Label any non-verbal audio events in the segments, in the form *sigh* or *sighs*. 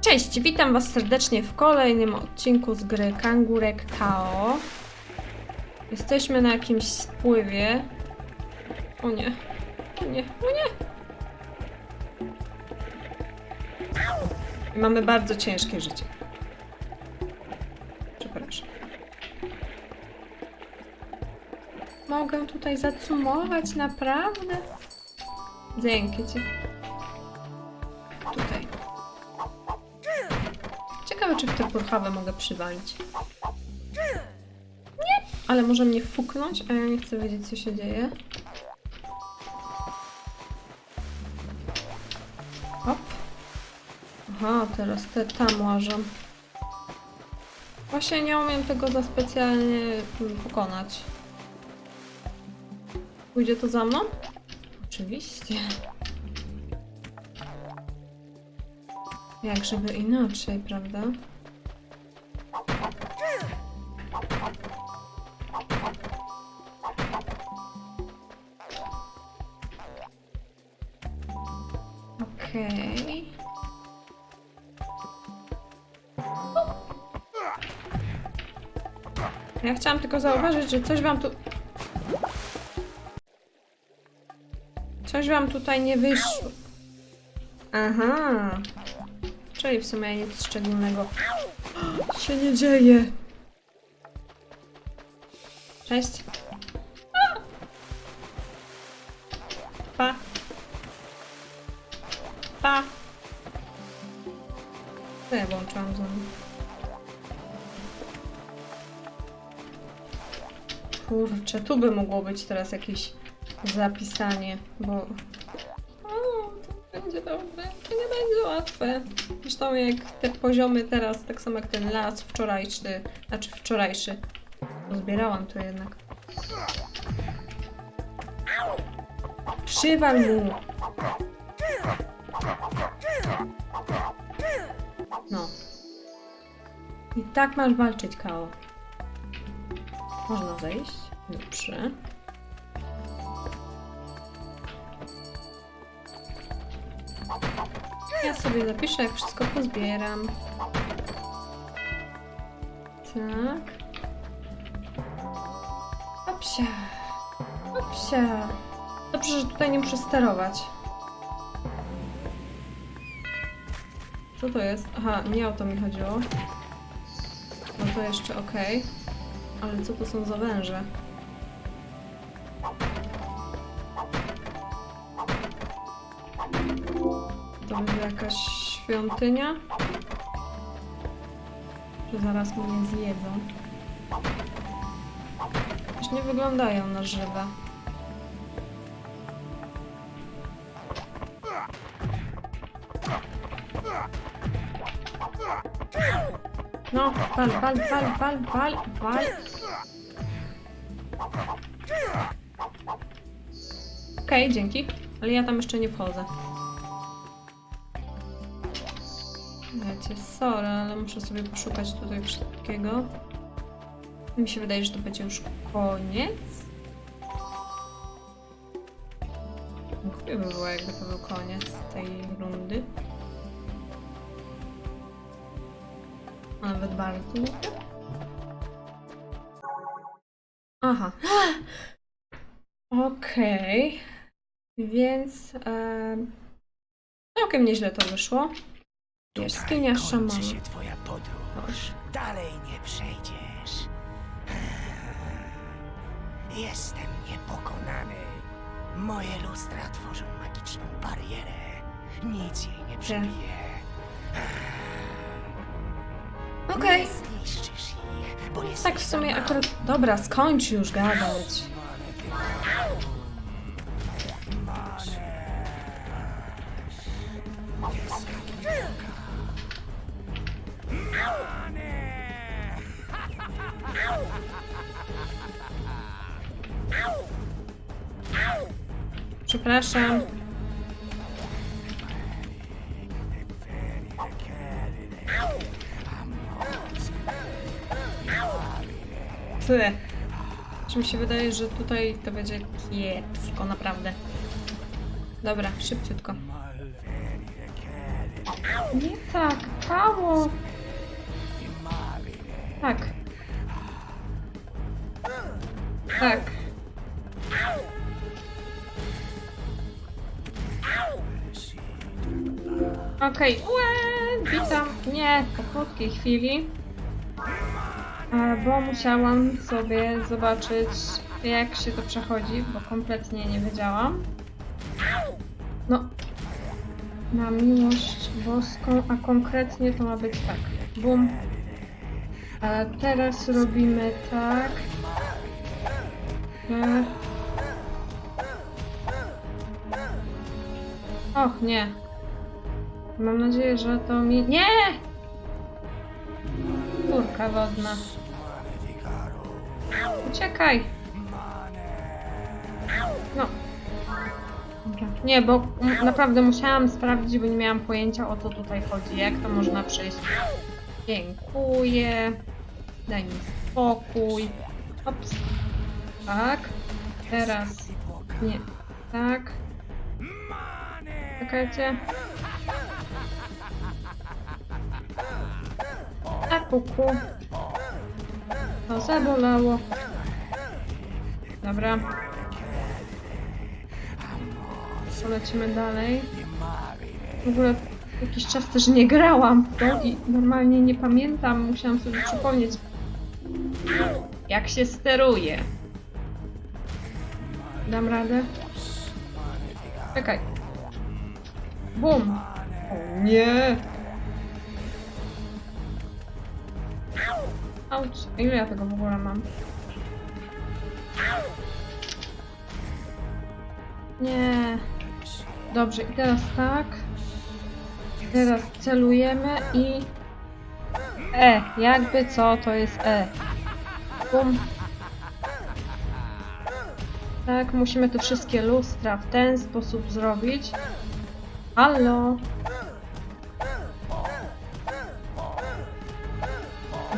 Cześć, witam Was serdecznie w kolejnym odcinku z gry Kangurek KO. Jesteśmy na jakimś spływie. O nie, o nie, o nie! I mamy bardzo ciężkie życie. Przepraszam. Mogę tutaj zacumować, naprawdę? Dzięki Ci. Czy w tę purchawę mogę przywalić. Nie! Ale może mnie fuknąć, a ja nie chcę wiedzieć, co się dzieje. Hop. Aha, teraz te tam łażą. Właśnie nie umiem tego za specjalnie pokonać. Pójdzie to za mną? Oczywiście. Jak żeby inaczej, prawda? Okej. Ja chciałam tylko zauważyć, że coś wam tu... Coś wam tutaj nie wyszło. Aha. Czyli w sumie nic szczególnego *gasps* się nie dzieje. Cześć. Pa. Co ja włączyłam znowu? Kurczę, tu by mogło być teraz jakieś zapisanie, bo... O, to będzie dobre. To nie będzie łatwe. Zresztą jak te poziomy teraz, tak samo jak ten las wczorajszy, znaczy wczorajszy. Zbierałam to jednak. Przywal mu! No. I tak masz walczyć, Kao. Można zejść. Dobrze. Ja sobie zapiszę, jak wszystko pozbieram. Tak. Opsia. Opsia. Dobrze, że tutaj nie muszę sterować. Co to jest? Aha, nie o to mi chodziło. No to jeszcze ok. Ale co to są za węże? To będzie jakaś świątynia? Czy zaraz mnie zjedzą? Już nie wyglądają na żywe. No, wal, wal, wal, wal, wal, wal. Okej, dzięki. Ale ja tam jeszcze nie wchodzę. Wiecie, sorry, ale muszę sobie poszukać tutaj wszystkiego. Mi się wydaje, że to będzie już koniec. Głupio by było, jakby to był koniec tej rundy. Nawet bardzo. Aha. *gasps* Okej. Więc... em, Całkiem nieźle to wyszło. Tutaj szamana. się twoja podróż. Dalej nie przejdziesz. *sighs* Jestem niepokonany. Moje lustra tworzą magiczną barierę. Nic jej nie przebije. Okej. Zniszczysz ich, bo jesteś Tak w sumie akurat... Dobra, skończ już gadać. Przepraszam. Tyle. Czy mi się wydaje, że tutaj to będzie kiepsko, naprawdę. Dobra, szybciutko. Nie tak. pukało. Tak. Tak. Okej, okay. witam. Nie, po krótkiej chwili. Bo musiałam sobie zobaczyć, jak się to przechodzi, bo kompletnie nie wiedziałam. No, na miłość boską, a konkretnie to ma być tak. Bum. A teraz robimy tak. Och, nie. Mam nadzieję, że to mi... Nie! Kurka wodna. Uciekaj! No. Nie, bo naprawdę musiałam sprawdzić, bo nie miałam pojęcia o co tutaj chodzi. Jak to można przejść. Dziękuję. Daj mi spokój. Ops. Tak. Teraz. Nie. Tak. Czekajcie. A kuku. To zabolało. Dobra. Polecimy dalej. W ogóle jakiś czas też nie grałam w to i normalnie nie pamiętam. Musiałam sobie przypomnieć, jak się steruje. Dam radę? Czekaj. Bum! O nie! Auć. Ile ja tego w ogóle mam? Nie. Dobrze, i teraz tak. Teraz celujemy i... E, jakby co, to jest E. Bum. Tak, musimy te wszystkie lustra w ten sposób zrobić. Halo?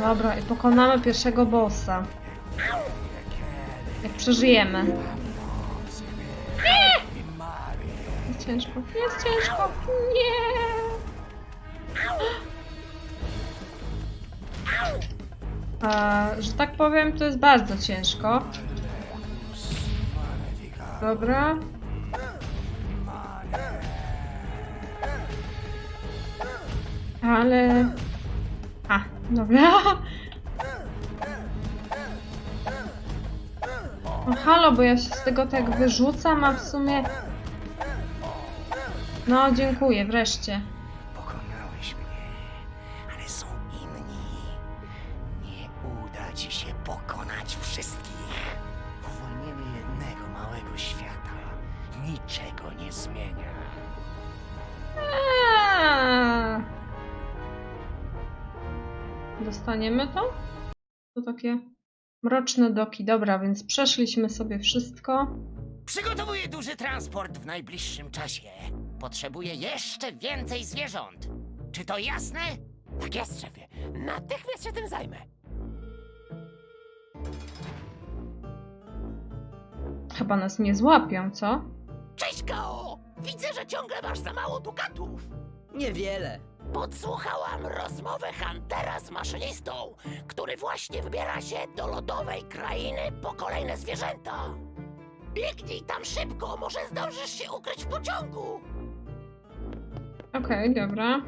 Dobra, i pokonamy pierwszego bossa. Jak przeżyjemy. Jest ciężko, jest ciężko. Nie! A, że tak powiem, to jest bardzo ciężko. Dobra. Ale... Dobra. No halo, bo ja się z tego tak wyrzucam, a w sumie... No, dziękuję, wreszcie. Pokonałeś mnie, ale są inni. Nie uda ci się pokonać wszystkich. Uwolnienie jednego małego świata niczego nie zmienia. Dostaniemy to? To takie mroczne doki. Dobra, więc przeszliśmy sobie wszystko. Przygotowuję duży transport w najbliższym czasie. Potrzebuję jeszcze więcej zwierząt. Czy to jasne? Tak jest, szefie. Natychmiast się tym zajmę. Chyba nas nie złapią, co? Cześć, Gao! Widzę, że ciągle masz za mało dukatów. Niewiele. Podsłuchałam rozmowę Huntera z maszynistą, który właśnie wybiera się do lodowej krainy po kolejne zwierzęta. Biegnij tam szybko, może zdążysz się ukryć w pociągu. Okej, dobra.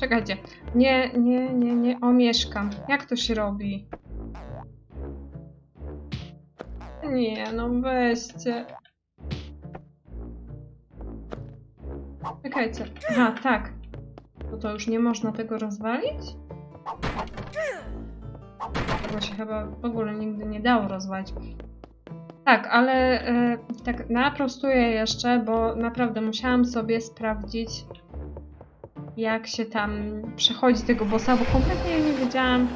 Czekajcie. Nie, nie, nie, nie omieszkam. Jak to się robi? Nie, no weźcie. Czekajcie. Aha, tak. To już nie można tego rozwalić? Tego się chyba w ogóle nigdy nie dało rozwalić. Tak, ale e, tak naprostuję jeszcze, bo naprawdę musiałam sobie sprawdzić, jak się tam przechodzi tego bossa, bo kompletnie nie wiedziałam,